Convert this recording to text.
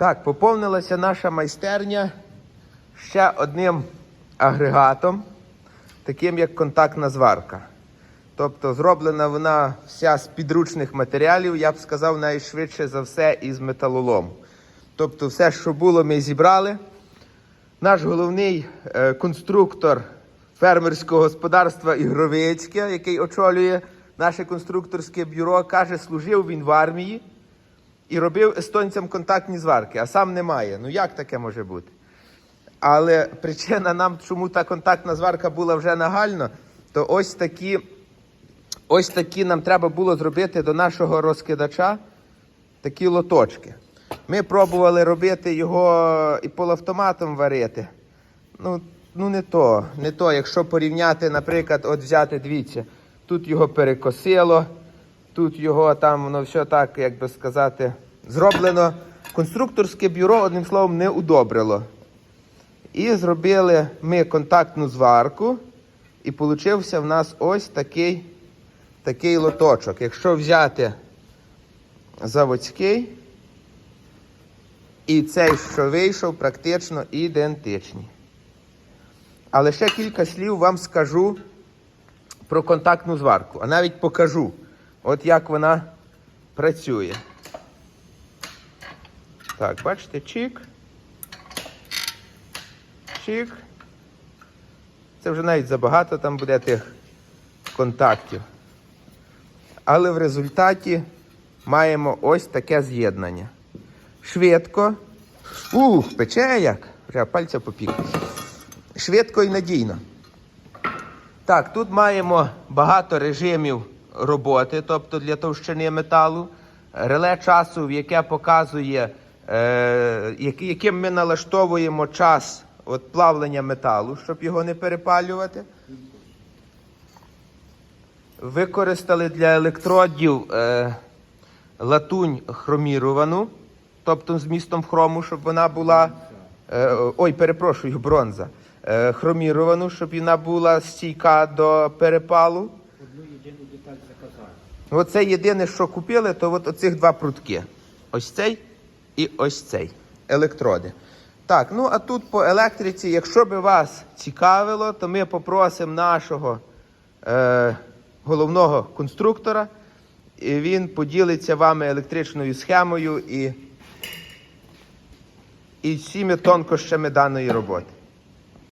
Так, поповнилася наша майстерня ще одним агрегатом, таким як контактна зварка. Тобто зроблена вона вся з підручних матеріалів, я б сказав, найшвидше за все із металолому. Тобто, все, що було, ми зібрали. Наш головний е, конструктор фермерського господарства Ігровицьке, який очолює наше конструкторське бюро, каже, служив він в армії і робив естонцям контактні зварки, а сам немає. Ну як таке може бути? Але причина нам, чому та контактна зварка була вже нагальна, то ось такі, ось такі нам треба було зробити до нашого розкидача такі лоточки. Ми пробували робити його і полуавтоматом варити. Ну, ну не то, не то. Якщо порівняти, наприклад, от взяти, дивіться, тут його перекосило, тут його там воно все так, як би сказати, зроблено. Конструкторське бюро, одним словом, не удобрило. І зробили ми контактну зварку, і получився в нас ось такий, такий лоточок. Якщо взяти заводський, і цей, що вийшов, практично ідентичні. Але ще кілька слів вам скажу про контактну зварку, а навіть покажу, от як вона працює. Так, бачите, чик. Чик. Це вже навіть забагато там буде тих контактів. Але в результаті маємо ось таке з'єднання. Швидко. Ух, пече як. Вже пальця попік. Швидко і надійно. Так, тут маємо багато режимів роботи, тобто для товщини металу. Реле часу, яке показує, е, яким ми налаштовуємо час от, плавлення металу, щоб його не перепалювати. Використали для електродів е, латунь хроміровану, тобто з містом хрому, щоб вона була. Е, ой, перепрошую, бронза. Е, хроміровану, щоб вона була стійка до перепалу. Одну заказали. Оце єдине, що купили, то от оцих два прутки. Ось цей і ось цей. Електроди. Так, ну а тут по електриці, якщо би вас цікавило, то ми попросимо нашого е, головного конструктора. І він поділиться вами електричною схемою і, і всіми тонкощами даної роботи.